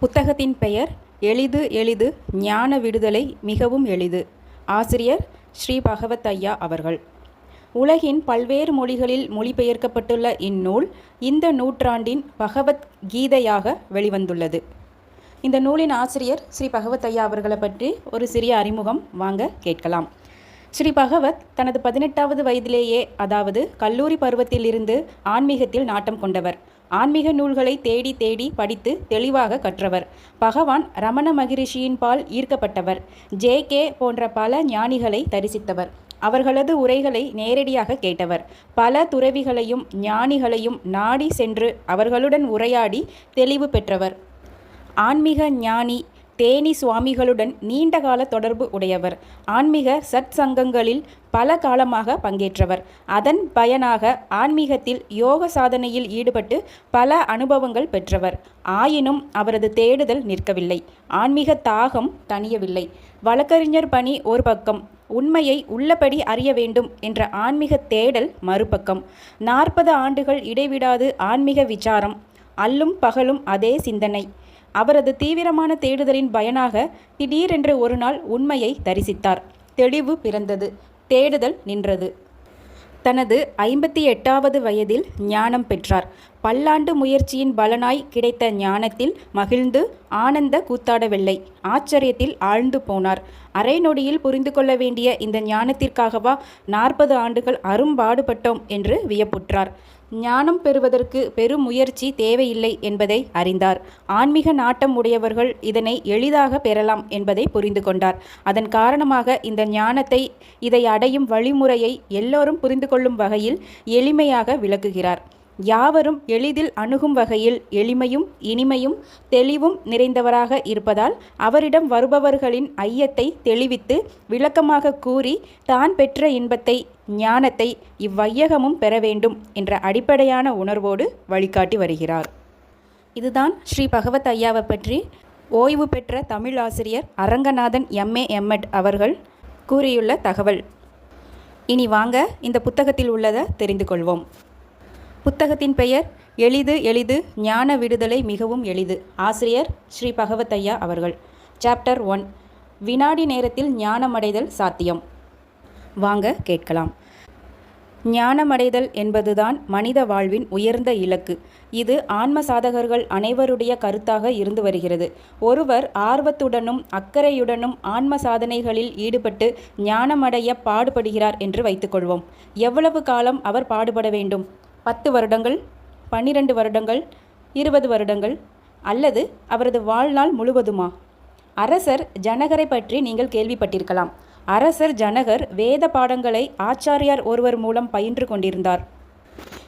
புத்தகத்தின் பெயர் எளிது எளிது ஞான விடுதலை மிகவும் எளிது. ஆசிரியர் ஸ்ரீ பகவத் ஐயா அவர்கள். உலகின் பல்வேறு மொழிகளில் மொழிபெயர்க்கப்பட்டுள்ள இந்நூல் இந்த நூற்றாண்டின் பகவத் கீதையாக வெளிவந்துள்ளது. இந்த நூலின் ஆசிரியர் ஸ்ரீ பகவத் ஐயா அவர்களை பற்றி ஒரு சிறிய அறிமுகம் வாங்க கேட்கலாம். ஸ்ரீ பகவத் தனது பதினெட்டாவது வயதிலேயே அதாவது கல்லூரி பருவத்திலிருந்து ஆன்மீகத்தில் நாட்டம் கொண்டவர். ஆன்மீக நூல்களை தேடி தேடி படித்து தெளிவாக கற்றவர். பகவான் ரமண மகிரிஷியின் பால் ஈர்க்கப்பட்டவர். ஜே கே போன்ற பல ஞானிகளை தரிசித்தவர். அவர்களது உரைகளை நேரடியாக கேட்டவர். பல துறவிகளையும் ஞானிகளையும் நாடி சென்று அவர்களுடன் உரையாடி தெளிவு பெற்றவர். ஆன்மீக ஞானி தேனி சுவாமிகளுடன் நீண்டகால தொடர்பு உடையவர். ஆன்மீக சத் சங்கங்களில் பல காலமாக பங்கேற்றவர். அதன் பயனாக ஆன்மீகத்தில் யோக சாதனையில் ஈடுபட்டு பல அனுபவங்கள் பெற்றவர். ஆயினும் அவரது தேடுதல் நிற்கவில்லை. ஆன்மீக தாகம் தணியவில்லை. வழக்கறிஞர் பணி ஒரு பக்கம் உண்மையை உள்ளபடி அறிய வேண்டும் என்ற ஆன்மீக தேடல் மறுபக்கம். நாற்பது ஆண்டுகள் இடைவிடாது ஆன்மீக விசாரம். அல்லும் பகலும் அதே சிந்தனை. அவரது தீவிரமான தேடுதலின் பயனாக திடீரென்று ஒரு நாள் உண்மையை தரிசித்தார். தெளிவு பிறந்தது. தேடுதல் நின்றது. தனது ஐம்பத்தி எட்டாவது வயதில் ஞானம் பெற்றார். பல்லாண்டு முயற்சியின் பலனாய் கிடைத்த ஞானத்தில் மகிழ்ந்து ஆனந்த கூத்தாடவில்லை. ஆச்சரியத்தில் ஆழ்ந்து போனார். அரை நொடியில் புரிந்து கொள்ள வேண்டிய இந்த ஞானத்திற்காகவா நாற்பது ஆண்டுகள் அரும்பாடுபட்டோம் என்று வியப்புற்றார். ஞானம் பெறுவதற்கு பெரும் முயற்சி தேவையில்லை என்பதை அறிந்தார். ஆன்மீக நாட்டம் உடையவர்கள் இதனை எளிதாக பெறலாம் என்பதை புரிந்து கொண்டார். அதன் காரணமாக இந்த ஞானத்தை இதை அடையும் வழிமுறையை எல்லோரும் புரிந்து கொள்ளும் வகையில் எளிமையாக விளக்குகிறார். யாவரும் எளிதில் அணுகும் வகையில் எளிமையும் இனிமையும் தெளிவும் நிறைந்தவராக இருப்பதால் அவரிடம் வருபவர்களின் ஐயத்தை தெளிவித்து விளக்கமாக கூறி தான் பெற்ற இன்பத்தை ஞானத்தை இவ்வையகமும் பெற வேண்டும் என்ற அடிப்படையான உணர்வோடு வழிகாட்டி வருகிறார். இதுதான் ஸ்ரீ பகவத் ஐயாவை பற்றி ஓய்வு பெற்ற தமிழ் ஆசிரியர் அரங்கநாதன் எம்ஏ எம்எட் அவர்கள் கூறியுள்ள தகவல். இனி வாங்க இந்த புத்தகத்தில் உள்ளதை தெரிந்து கொள்வோம். புத்தகத்தின் பெயர் எளிது எளிது ஞான விடுதலை மிகவும் எளிது. ஆசிரியர் ஸ்ரீ பகவத்தையா அவர்கள். Chapter one. வினாடி நேரத்தில் ஞானமடைதல் சாத்தியம். வாங்க கேட்கலாம். ஞானமடைதல் என்பதுதான் மனித வாழ்வின் உயர்ந்த இலக்கு. இது ஆன்ம சாதகர்கள் அனைவருடைய கருத்தாக இருந்து வருகிறது. ஒருவர் ஆர்வத்துடனும் அக்கறையுடனும் ஆன்ம சாதனைகளில் ஈடுபட்டு ஞானமடைய பாடுபடுகிறார் என்று வைத்துக்கொள்வோம். எவ்வளவு காலம் அவர் பாடுபட வேண்டும்? பத்து வருடங்கள் பன்னிரண்டு வருடங்கள் இருபது வருடங்கள் அல்லது அவரது வாழ்நாள் முழுவதுமா? அரசர் ஜனகரை பற்றி நீங்கள் கேள்விப்பட்டிருக்கலாம். அரசர் ஜனகர் வேத பாடங்களை ஆச்சாரியார் ஒருவர் மூலம் பயின்று கொண்டிருந்தார்.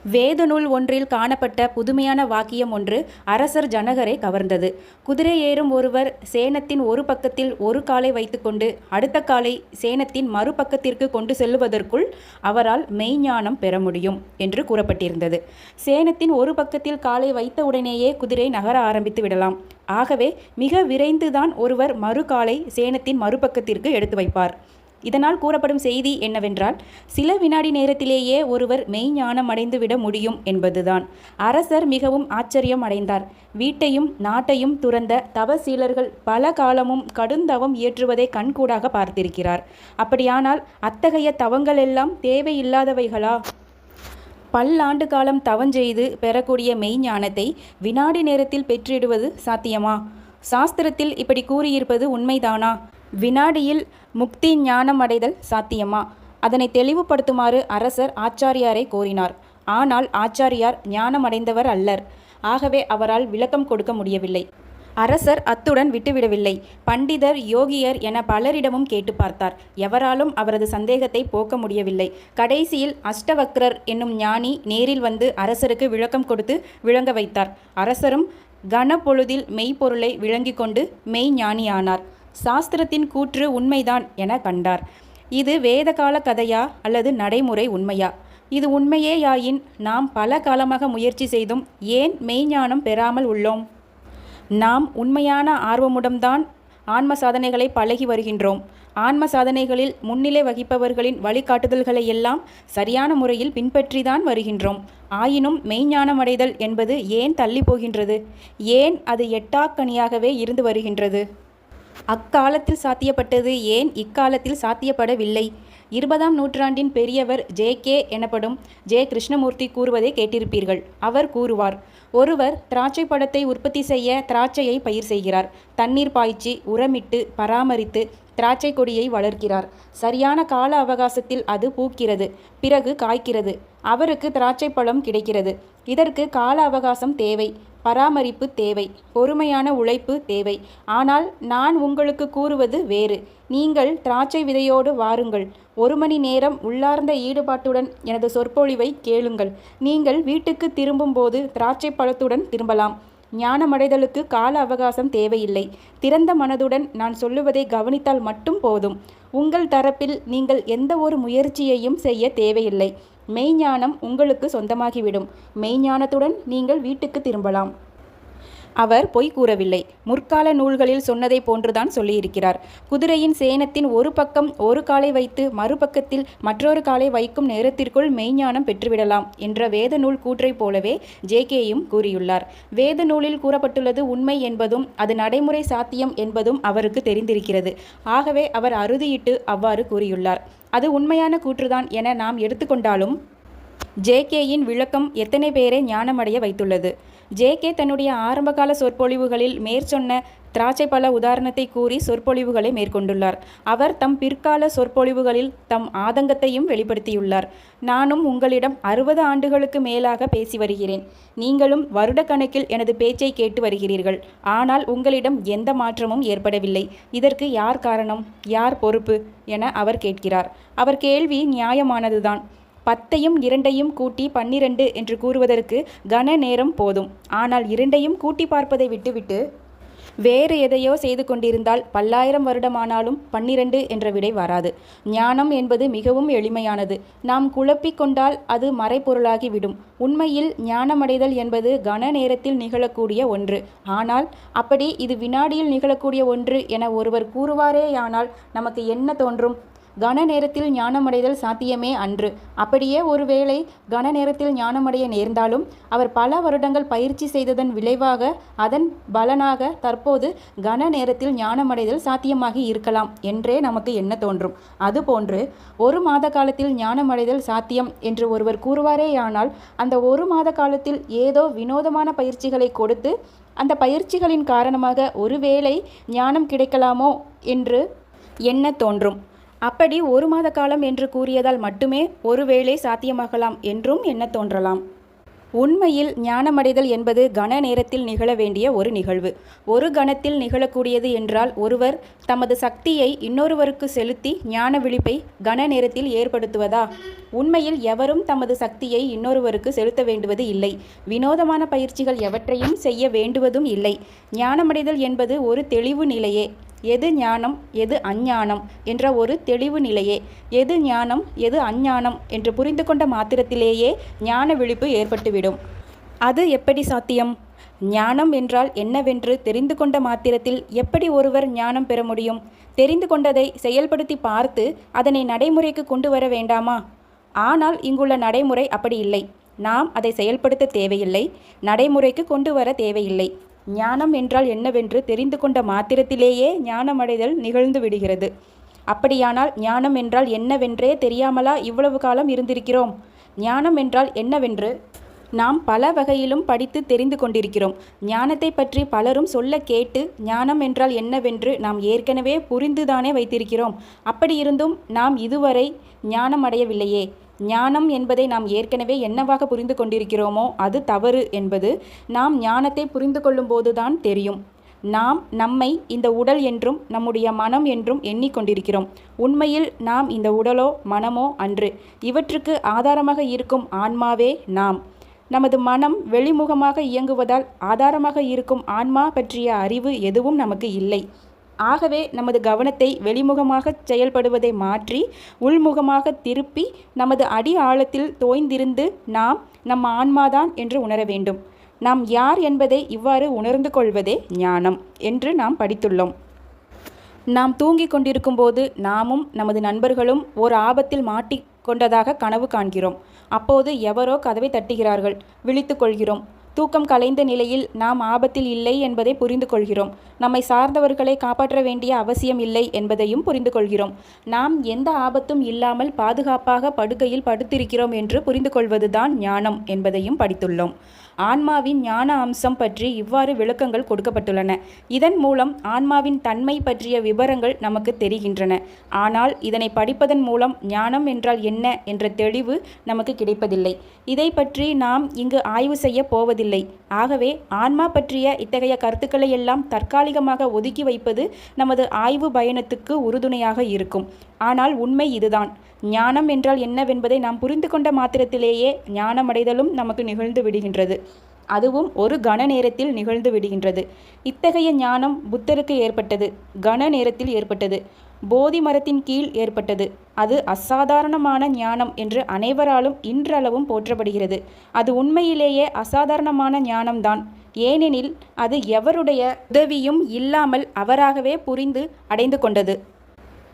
வேத நூல் ஒன்றில் காணப்பட்ட புதுமையான வாக்கியம் ஒன்று அரசர் ஜனகரை கவர்ந்தது. குதிரை ஏறும் ஒருவர் சேனத்தின் ஒரு பக்கத்தில் ஒரு காலை வைத்துக்கொண்டு அடுத்த காலை சேனத்தின் மறுபக்கத்திற்கு கொண்டு செல்லுவதற்குள் அவரால் மெய்ஞானம் பெற முடியும் என்று கூறப்பட்டிருந்தது. சேனத்தின் ஒரு பக்கத்தில் காலை வைத்த உடனேயே குதிரை நகர ஆரம்பித்து விடலாம். ஆகவே மிக விரைந்துதான் ஒருவர் மறு காலை சேனத்தின் மறுபக்கத்திற்கு எடுத்து வைப்பார். இதனால் கூறப்படும் செய்தி என்னவென்றால் சில வினாடி நேரத்திலேயே ஒருவர் மெய்ஞானம் அடைந்துவிட முடியும் என்பதுதான். அரசர் மிகவும் ஆச்சரியம் அடைந்தார். வீட்டையும் நாட்டையும் துறந்த தவசீலர்கள் பல காலமும் கடுந்தவம் இயற்றுவதை கண்கூடாக பார்த்திருக்கிறார். அப்படியானால் அத்தகைய தவங்கள் எல்லாம் தேவையில்லாதவைகளா? பல்லாண்டு காலம் தவஞ்செய்து பெறக்கூடிய மெய்ஞானத்தை வினாடி நேரத்தில் பெற்றிடுவது சாத்தியமா? சாஸ்திரத்தில் இப்படி கூறியிருப்பது உண்மைதானா? வினாடியில் முக்தி ஞானம் அடைதல் சாத்தியமா? அதனை தெளிவுபடுத்துமாறு அரசர் ஆச்சாரியாரை கோரினார். ஆனால் ஆச்சாரியார் ஞானமடைந்தவர் அல்லர். ஆகவே அவரால் விளக்கம் கொடுக்க முடியவில்லை. அரசர் அத்துடன் விட்டுவிடவில்லை. பண்டிதர் யோகியர் என பலரிடமும் கேட்டு பார்த்தார். எவராலும் அவரது சந்தேகத்தை போக்க முடியவில்லை. கடைசியில் அஷ்டவக்ரர் என்னும் ஞானி நேரில் வந்து அரசருக்கு விளக்கம் கொடுத்து விளங்க வைத்தார். அரசரும் கனப்பொழுதில் மெய்ப்பொருளை விளங்கி கொண்டு மெய் ஞானியானார் சாஸ்திரத்தின் கூற்று உண்மைதான் என கண்டார். இது வேதகால கதையா அல்லது நடைமுறை உண்மையா? இது உண்மையேயாயின் நாம் பல காலமாக முயற்சி செய்தும் ஏன் மெய்ஞானம் பெறாமல் உள்ளோம்? நாம் உண்மையான ஆர்வமுடம்தான் ஆன்ம சாதனைகளை பழகி வருகின்றோம். ஆன்ம சாதனைகளில் முன்னிலை வகிப்பவர்களின் வழிகாட்டுதல்களை எல்லாம் சரியான முறையில் பின்பற்றிதான் வருகின்றோம். ஆயினும் மெய்ஞானம் அடைதல் என்பது ஏன் தள்ளி போகின்றது? ஏன் அது எட்டாக்கனியாகவே இருந்து வருகின்றது? அக்காலத்தில் சாத்தியப்பட்டது ஏன் இக்காலத்தில் சாத்தியப்படவில்லை? இருபதாம் நூற்றாண்டின் பெரியவர் ஜே கே எனப்படும் ஜே கிருஷ்ணமூர்த்தி கூறுவதை கேட்டிருப்பீர்கள். அவர் கூறுவார் ஒருவர் திராட்சை பழத்தை உற்பத்தி செய்ய திராட்சையை பயிர் செய்கிறார். தண்ணீர் பாய்ச்சி உரமிட்டு பராமரித்து திராட்சை கொடியை வளர்க்கிறார். சரியான கால அவகாசத்தில் அது பூக்கிறது பிறகு காய்க்கிறது. அவருக்கு திராட்சை பழம் கிடைக்கிறது. இதற்கு கால அவகாசம் தேவை. பராமரிப்பு தேவை பொறுமையான உழைப்பு தேவை. ஆனால் நான் உங்களுக்கு கூறுவது வேறு. நீங்கள் திராட்சை விதையோடு வாருங்கள். ஒரு மணி நேரம் உள்ளார்ந்த ஈடுபாட்டுடன் எனது சொற்பொழிவை கேளுங்கள். நீங்கள் வீட்டுக்கு திரும்பும்போது திராட்சை பழத்துடன் திரும்பலாம். ஞானமடைதலுக்கு கால அவகாசம் தேவையில்லை. திறந்த மனதுடன் நான் சொல்லுவதை கவனித்தால் மட்டும் போதும். உங்கள் தரப்பில் நீங்கள் எந்த ஒரு முயற்சியையும் செய்ய தேவையில்லை. மெய்ஞானம் உங்களுக்கு சொந்தமாகிவிடும். மெய்ஞானத்துடன் நீங்கள் வீட்டுக்கு திரும்பலாம். அவர் பொய் கூறவில்லை. முற்கால நூல்களில் சொன்னதை போன்றுதான் சொல்லியிருக்கிறார். குதிரையின் சேனத்தின் ஒரு பக்கம் ஒரு காலை வைத்து மறுபக்கத்தில் மற்றொரு காலை வைக்கும் நேரத்திற்குள் மெய்ஞானம் பெற்றுவிடலாம் என்ற வேத நூல் கூற்றைப் போலவே ஜேகேயும் கூறியுள்ளார். வேத நூலில் கூறப்பட்டுள்ளது உண்மை என்பதும் அது நடைமுறை சாத்தியம் என்பதும் அவருக்கு தெரிந்திருக்கிறது. ஆகவே அவர் அறுதியிட்டு அவ்வாறு கூறியுள்ளார். அது உண்மையான கூற்றுதான் என நாம் எடுத்துக்கொண்டாலும் ஜேகேயின் விளக்கம் எத்தனை பேரை ஞானமடைய வைத்துள்ளது? ஜேகே தன்னுடைய ஆரம்பகால சொற்பொழிவுகளில் மேற்சொன்ன திராட்சை பல உதாரணத்தை கூறி சொற்பொழிவுகளை மேற்கொண்டுள்ளார். அவர் தம் பிற்கால சொற்பொழிவுகளில் தம் ஆதங்கத்தையும் வெளிப்படுத்தியுள்ளார். நானும் உங்களிடம் அறுபது ஆண்டுகளுக்கு மேலாக பேசி வருகிறேன். நீங்களும் வருடக்கணக்கில் எனது பேச்சை கேட்டு வருகிறீர்கள். ஆனால் உங்களிடம் எந்த மாற்றமும் ஏற்படவில்லை. இதற்கு யார் காரணம்? யார் பொறுப்பு? என அவர் கேட்கிறார். அவர் கேள்வி நியாயமானதுதான். பத்தையும் இரண்டையும் கூட்டி பன்னிரண்டு என்று கூறுவதற்கு கன நேரம் போதும். ஆனால் இரண்டையும் கூட்டி பார்ப்பதை விட்டுவிட்டு வேறு எதையோ செய்து கொண்டிருந்தால் பல்லாயிரம் வருடமானாலும் பன்னிரண்டு என்ற விடை வராது. ஞானம் என்பது மிகவும் எளிமையானது. நாம் குழப்பிக் கொண்டால் அது மறைபொருளாகிவிடும். உண்மையில் ஞானமடைதல் என்பது கன நேரத்தில் நிகழக்கூடிய ஒன்று. ஆனால் அப்படி இது வினாடியில் நிகழக்கூடிய ஒன்று என ஒருவர் கூறுவாரேயானால் நமக்கு என்ன தோன்றும்? கன நேரத்தில் ஞானமடைதல் சாத்தியமே அன்று. அப்படியே ஒருவேளை கன நேரத்தில் ஞானமடைய நேர்ந்தாலும் அவர் பல வருடங்கள் பயிற்சி செய்ததன் விளைவாக அதன் பலனாக தற்போது கன நேரத்தில் ஞானமடைதல் சாத்தியமாகி இருக்கலாம் என்றே நமக்கு என்ன தோன்றும். அதுபோன்று ஒரு மாத காலத்தில் ஞானமடைதல் சாத்தியம் என்று ஒருவர் கூறுவாரேயானால் அந்த ஒரு மாத காலத்தில் ஏதோ வினோதமான பயிற்சிகளை கொடுத்து அந்த பயிற்சிகளின் காரணமாக ஒருவேளை ஞானம் கிடைக்கலாமோ என்று என்ன தோன்றும்? அப்படி ஒரு மாத காலம் என்று கூறியதால் மட்டுமே ஒருவேளை சாத்தியமாகலாம் என்றும் எண்ண தோன்றலாம்? உண்மையில் ஞானமடைதல் என்பது கன நேரத்தில் நிகழ வேண்டிய ஒரு நிகழ்வு. ஒரு கணத்தில் நிகழக்கூடியது என்றால் ஒருவர் தமது சக்தியை இன்னொருவருக்கு செலுத்தி ஞான விழிப்பை கன நேரத்தில் ஏற்படுத்துவதா? உண்மையில் எவரும் தமது சக்தியை இன்னொருவருக்கு செலுத்த வேண்டுவது இல்லை. வினோதமான பயிற்சிகள் எவற்றையும் செய்ய வேண்டுவதும் இல்லை. ஞானமடைதல் என்பது ஒரு தெளிவு நிலையே. எது ஞானம் எது அஞ்ஞானம் என்ற ஒரு தெளிவு நிலையே. எது ஞானம் எது அஞ்ஞானம் என்று புரிந்து கொண்ட மாத்திரத்திலேயே ஞான விழிப்பு ஏற்பட்டுவிடும். அது எப்படி சாத்தியம்? ஞானம் என்றால் என்னவென்று தெரிந்து கொண்ட மாத்திரத்தில் எப்படி ஒருவர் ஞானம் பெற முடியும்? தெரிந்து கொண்டதை செயல்படுத்தி பார்த்து அதனை நடைமுறைக்கு கொண்டு வர வேண்டாமா? ஆனால் இங்குள்ள நடைமுறை அப்படி இல்லை. நாம் அதை செயல்படுத்த தேவையில்லை. நடைமுறைக்கு கொண்டு வர தேவையில்லை. ஞானம் என்றால் என்னவென்று தெரிந்து கொண்ட மாத்திரத்திலேயே ஞானமடைதல் நிகழ்ந்து விடுகிறது. அப்படியானால் ஞானம் என்றால் என்னவென்றே தெரியாமலா இவ்வளவு காலம் இருந்திருக்கிறோம்? ஞானம் என்றால் என்னவென்று நாம் பல வகையிலும் படித்து தெரிந்து கொண்டிருக்கிறோம். ஞானத்தை பற்றி பலரும் சொல்ல கேட்டு ஞானம் என்றால் என்னவென்று நாம் ஏற்கனவே புரிந்துதானே வைத்திருக்கிறோம். அப்படியிருந்தும் நாம் இதுவரை ஞானம் அடையவில்லையே ஞானம் என்பதை நாம் ஏற்கனவே என்னவாக புரிந்து கொண்டிருக்கிறோமோ அது தவறு என்பது நாம் ஞானத்தை புரிந்து கொள்ளும்போதுதான் தெரியும். நாம் நம்மை இந்த உடல் என்றும் நம்முடைய மனம் என்றும் எண்ணிக்கொண்டிருக்கிறோம். உண்மையில் நாம் இந்த உடலோ மனமோ அன்று இவற்றுக்கு ஆதாரமாக இருக்கும் ஆன்மாவே நாம். நமது மனம் வெளிமுகமாக இயங்குவதால் ஆதாரமாக இருக்கும் ஆன்மா பற்றிய அறிவு எதுவும் நமக்கு இல்லை. ஆகவே நமது கவனத்தை வெளிமுகமாக செயல்படுவதை மாற்றி உள்முகமாக திருப்பி நமது அடி ஆழத்தில் தோய்ந்திருந்து நாம் நம் ஆன்மாதான் என்று உணர வேண்டும். நாம் யார் என்பதை இவ்வாறு உணர்ந்து கொள்வதே ஞானம் என்று நாம் படித்துள்ளோம். நாம் தூங்கிக் கொண்டிருக்கும்போது நாமும் நமது நண்பர்களும் ஓர் ஆபத்தில் மாட்டிக் கொண்டதாக கனவு காண்கிறோம். அப்போது எவரோ கதவை தட்டுகிறார்கள் விழித்து கொள்கிறோம். தூக்கம் கலைந்த நிலையில் நாம் ஆபத்தில் இல்லை என்பதை புரிந்து கொள்கிறோம். நம்மை சார்ந்தவர்களை காப்பாற்ற வேண்டிய அவசியம் இல்லை என்பதையும் புரிந்து கொள்கிறோம். நாம் எந்த ஆபத்தும் இல்லாமல் பாதுகாப்பாக படுக்கையில் படுத்திருக்கிறோம் என்று புரிந்து கொள்வதுதான் ஞானம் என்பதையும் படித்துள்ளோம். ஆன்மாவின் ஞான அம்சம் பற்றி இவ்வாறு விளக்கங்கள் கொடுக்கப்பட்டுள்ளன. இதன் மூலம் ஆன்மாவின் தன்மை பற்றிய விவரங்கள் நமக்கு தெரிகின்றன. ஆனால் இதனை படிப்பதன் மூலம் ஞானம் என்றால் என்ன என்ற தெளிவு நமக்கு கிடைப்பதில்லை. இதை பற்றி நாம் இங்கு ஆய்வு செய்ய போவதில்லை. ஆகவே ஆன்மா பற்றிய இத்தகைய கருத்துக்களை எல்லாம் தற்காலிகமாக ஒதுக்கி வைப்பது நமது ஆய்வு பயணத்துக்கு உறுதுணையாக இருக்கும். ஆனால் உண்மை இதுதான். ஞானம் என்றால் என்னவென்பதை நாம் புரிந்து கொண்ட மாத்திரத்திலேயே ஞானமடைதலும் நமக்கு நிகழ்ந்து விடுகின்றது. அதுவும் ஒரு கண நேரத்தில் நிகழ்ந்து விடுகின்றது. இத்தகைய ஞானம் புத்தருக்கு ஏற்பட்டது கண நேரத்தில் ஏற்பட்டது போதி மரத்தின் கீழ் ஏற்பட்டது. அது அசாதாரணமான ஞானம் என்று அனைவராலும் இன்றளவும் போற்றப்படுகிறது. அது உண்மையிலேயே அசாதாரணமான ஞானம்தான். ஏனெனில் அது எவருடைய உதவியும் இல்லாமல் அவராகவே புரிந்து அடைந்து கொண்டது.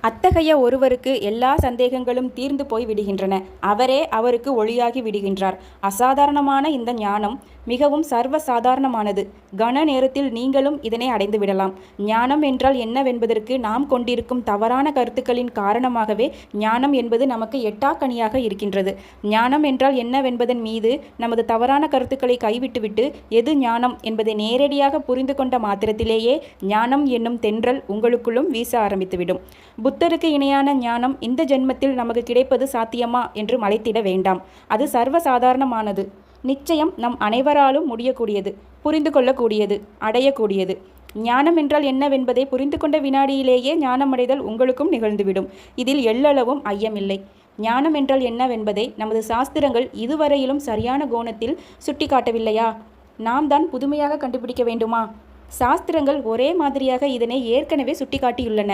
அத்தகைய ஒருவருக்கு எல்லா சந்தேகங்களும் தீர்ந்து போய் விடுகின்றன அவரே அவருக்கு ஒளியாகி விடுகின்றார். அசாதாரணமான இந்த ஞானம் மிகவும் சர்வ சாதாரணமானது கன நேரத்தில் நீங்களும் இதனை அடைந்து விடலாம். ஞானம் என்றால் என்னவென்பதற்கு நாம் கொண்டிருக்கும் தவறான கருத்துக்களின் காரணமாகவே ஞானம் என்பது நமக்கு எட்டாக்கனியாக இருக்கின்றது. ஞானம் என்றால் என்னவென்பதன் மீது நமது தவறான கருத்துக்களை கைவிட்டுவிட்டு எது ஞானம் என்பதை நேரடியாக புரிந்து கொண்ட மாத்திரத்திலேயே ஞானம் என்னும் தென்றல் உங்களுக்குள்ளும் வீச ஆரம்பித்துவிடும். புத்தருக்கு இணையான ஞானம் இந்த ஜென்மத்தில் நமக்கு கிடைப்பது சாத்தியமா என்று மலைத்திட வேண்டாம். அது சர்வ சாதாரணமானது நிச்சயம் நம் அனைவராலும் முடியக்கூடியது புரிந்து கொள்ளக்கூடியது அடையக்கூடியது. ஞானம் என்றால் என்னவென்பதை புரிந்து கொண்ட வினாடியிலேயே ஞானமடைதல் உங்களுக்கும் நிகழ்ந்துவிடும். இதில் எள்ளளவும் ஐயமில்லை. ஞானம் என்றால் என்னவென்பதை நமது சாஸ்திரங்கள் இதுவரையிலும் சரியான கோணத்தில் சுட்டிக்காட்டவில்லையா? நாம் தான் புதுமையாக கண்டுபிடிக்க வேண்டுமா? சாஸ்திரங்கள் ஒரே மாதிரியாக இதனை ஏற்கனவே சுட்டிக்காட்டியுள்ளன.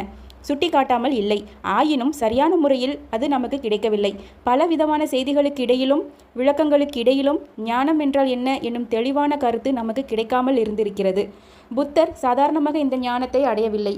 சுட்டிக்காட்டாமல் இல்லை. ஆயினும் சரியான முறையில் அது நமக்கு கிடைக்கவில்லை. பல விதமான செய்திகளுக்கு இடையிலும் விளக்கங்களுக்கு இடையிலும் ஞானம் என்றால் என்ன என்னும் தெளிவான கருத்து நமக்கு கிடைக்காமல் இருந்திருக்கிறது. புத்தர் சாதாரணமாக இந்த ஞானத்தை அடையவில்லை.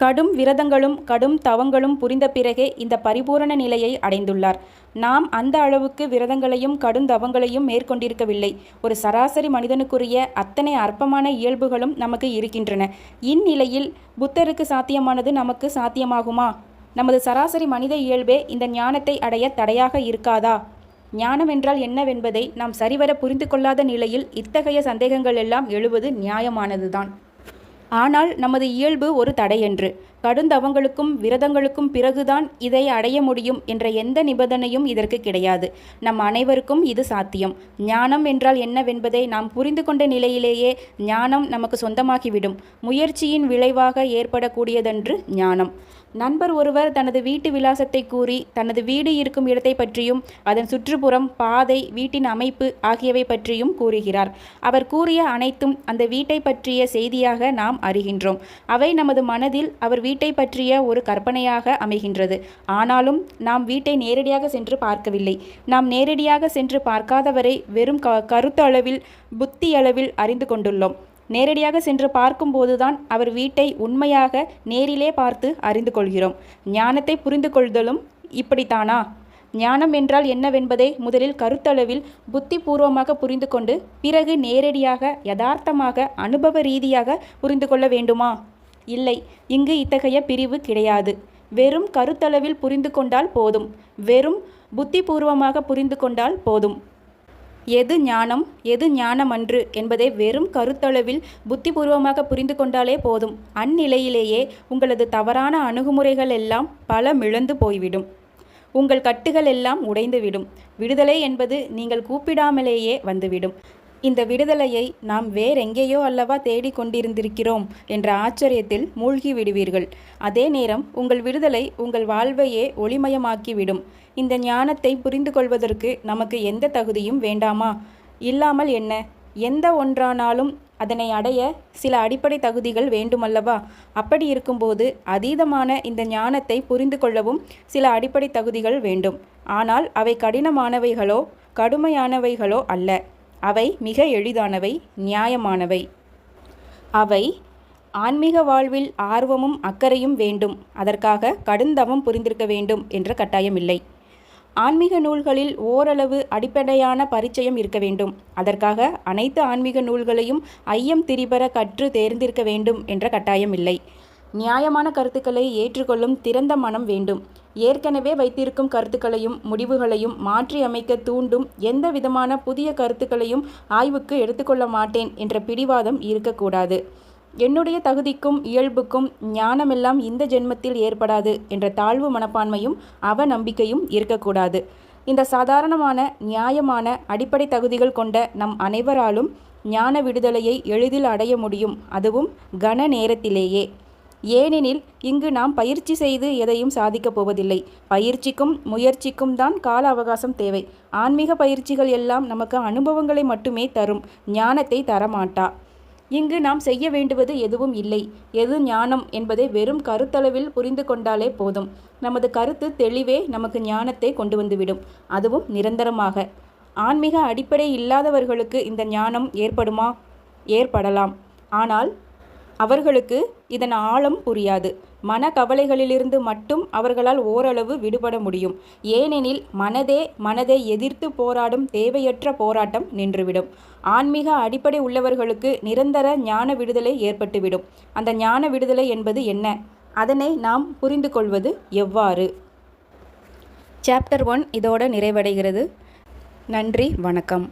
கடும் விரதங்களும் கடும் தவங்களும் புரிந்த பிறகே இந்த பரிபூரண நிலையை அடைந்துள்ளார். நாம் அந்த அளவுக்கு விரதங்களையும் கடும் தவங்களையும் மேற்கொண்டிருக்கவில்லை. ஒரு சராசரி மனிதனுக்குரிய அத்தனை அற்பமான இயல்புகளும் நமக்கு இருக்கின்றன. இந்நிலையில் புத்தருக்கு சாத்தியமானது நமக்கு சாத்தியமாகுமா? நமது சராசரி மனித இயல்பே இந்த ஞானத்தை அடைய தடையாக இருக்காதா? ஞானம் என்றால் என்னவென்பதை நாம் சரிவர புரிந்து கொள்ளாத நிலையில் இத்தகைய சந்தேகங்கள் எல்லாம் எழுவது நியாயமானதுதான். ஆனால் நமது இயல்பு ஒரு தடையன்று. கடுந்தவங்களுக்கும் விரதங்களுக்கும் பிறகுதான் இதை அடைய முடியும் என்ற எந்த நிபந்தனையும் இதற்கு கிடையாது. நம் அனைவருக்கும் இது சாத்தியம். ஞானம் என்றால் என்னவென்பதை நாம் புரிந்து கொண்ட நிலையிலேயே ஞானம் நமக்கு சொந்தமாகிவிடும். முயற்சியின் விளைவாக ஏற்படக்கூடியதன்று ஞானம். நண்பர் ஒருவர் தனது வீட்டு விலாசத்தை கூறி தனது வீடு இருக்கும் இடத்தை பற்றியும் அதன் சுற்றுப்புறம் பாதை வீட்டின் அமைப்பு ஆகியவை பற்றியும் கூறுகிறார். அவர் கூறிய அனைத்தும் அந்த வீட்டை பற்றிய செய்தியாக நாம் அறிகின்றோம். அவை நமது மனதில் அவர் வீட்டை பற்றிய ஒரு கற்பனையாக அமைகின்றது. ஆனாலும் நாம் வீட்டை நேரடியாக சென்று பார்க்கவில்லை. நாம் நேரடியாக சென்று பார்க்காதவரை வெறும் க கருத்தளவில் புத்தி அளவில் அறிந்து கொண்டுள்ளோம். நேரடியாக சென்று பார்க்கும்போதுதான் அவர் வீட்டை உண்மையாக நேரிலே பார்த்து அறிந்து கொள்கிறோம். ஞானத்தை புரிந்து கொள்தலும் இப்படித்தானா? ஞானம் என்றால் என்னவென்பதை முதலில் கருத்தளவில் புத்தி பூர்வமாக புரிந்து கொண்டு பிறகு நேரடியாக யதார்த்தமாக அனுபவ ரீதியாக புரிந்து கொள்ள வேண்டுமா? இல்லை இங்கு இத்தகைய பிரிவு கிடையாது. வெறும் கருத்தளவில் புரிந்து கொண்டால் போதும். வெறும் புத்திபூர்வமாக புரிந்து கொண்டால் போதும். எது ஞானம் எது ஞானமன்று என்பதை வெறும் கருத்தளவில் புத்திபூர்வமாக புரிந்து கொண்டாலே போதும். அந்நிலையிலேயே உங்களது தவறான அணுகுமுறைகள் எல்லாம் பல மிழந்து போய்விடும். உங்கள் கட்டுகள் எல்லாம் உடைந்துவிடும். விடுதலை என்பது நீங்கள் கூப்பிடாமலேயே வந்துவிடும். இந்த விடுதலையை நாம் வேறெங்கேயோ அல்லவா தேடிக் கொண்டிருந்திருக்கிறோம் என்ற ஆச்சரியத்தில் மூழ்கி விடுவீர்கள். அதே நேரம் உங்கள் விடுதலை உங்கள் வாழ்வையே ஒளிமயமாக்கிவிடும். இந்த ஞானத்தை புரிந்து கொள்வதற்கு நமக்கு எந்த தகுதியும் வேண்டாமா? இல்லாமல் என்ன? எந்த ஒன்றானாலும் அதனை அடைய சில அடிப்படை தகுதிகள் வேண்டுமல்லவா? அப்படி இருக்கும்போது அதீதமான இந்த ஞானத்தை புரிந்து கொள்ளவும் சில அடிப்படை தகுதிகள் வேண்டும். ஆனால் அவை கடினமானவைகளோ கடுமையானவைகளோ அல்ல. அவை மிக எளிதானவை நியாயமானவை. அவை ஆன்மீக வாழ்வில் ஆர்வமும் அக்கறையும் வேண்டும். அதற்காக கடுந்தவம் புரிந்திருக்க வேண்டும் என்ற கட்டாயம் இல்லை ஆன்மீக நூல்களில் ஓரளவு அடிப்படையான பரிச்சயம் இருக்க வேண்டும். அதற்காக அனைத்து ஆன்மீக நூல்களையும் ஐயம் திரிபர கற்று தேர்ந்திருக்க வேண்டும் என்ற கட்டாயம் இல்லை. நியாயமான கருத்துக்களை ஏற்றுக்கொள்ளும் திறந்த மனம் வேண்டும். ஏற்கனவே வைத்திருக்கும் கருத்துக்களையும் முடிவுகளையும் மாற்றி அமைக்க தூண்டும் எந்த விதமான புதிய கருத்துக்களையும் ஆய்வுக்கு எடுத்துக்கொள்ள மாட்டேன் என்ற பிடிவாதம் இருக்கக்கூடாது. என்னுடைய தகுதிக்கும் இயல்புக்கும் ஞானமெல்லாம் இந்த ஜென்மத்தில் ஏற்படாது என்ற தாழ்வு மனப்பான்மையும் அவ நம்பிக்கையும் இருக்கக்கூடாது. இந்த சாதாரணமான நியாயமான அடிப்படை தகுதிகள் கொண்ட நம் அனைவராலும் ஞான விடுதலையை எளிதில் அடைய முடியும். அதுவும் கன நேரத்திலேயே. ஏனெனில் இங்கு நாம் பயிற்சி செய்து எதையும் சாதிக்கப் போவதில்லை. பயிற்சிக்கும் முயற்சிக்கும் தான் கால அவகாசம் தேவை. ஆன்மீக பயிற்சிகள் எல்லாம் நமக்கு அனுபவங்களை மட்டுமே தரும். ஞானத்தை தரமாட்டா. இங்கு நாம் செய்ய வேண்டுவது எதுவும் இல்லை. எது ஞானம் என்பதை வெறும் கருத்தளவில் புரிந்து கொண்டாலே போதும். நமது கருத்து தெளிவே நமக்கு ஞானத்தை கொண்டு வந்துவிடும். அதுவும் நிரந்தரமாக. ஆன்மீக அடிப்படை இல்லாதவர்களுக்கு இந்த ஞானம் ஏற்படுமா? ஏற்படலாம். ஆனால் அவர்களுக்கு இதன் ஆழம் புரியாது. மன கவலைகளிலிருந்து மட்டும் அவர்களால் ஓரளவு விடுபட முடியும். ஏனெனில் மனதே மனதை எதிர்த்து போராடும் தேவையற்ற போராட்டம் நின்றுவிடும். ஆன்மீக அடிப்படை உள்ளவர்களுக்கு நிரந்தர ஞான விடுதலை ஏற்பட்டுவிடும். அந்த ஞான விடுதலை என்பது என்ன? அதனை நாம் புரிந்து கொள்வது எவ்வாறு? சாப்டர் ஒன் இதோட நிறைவடைகிறது. நன்றி வணக்கம்.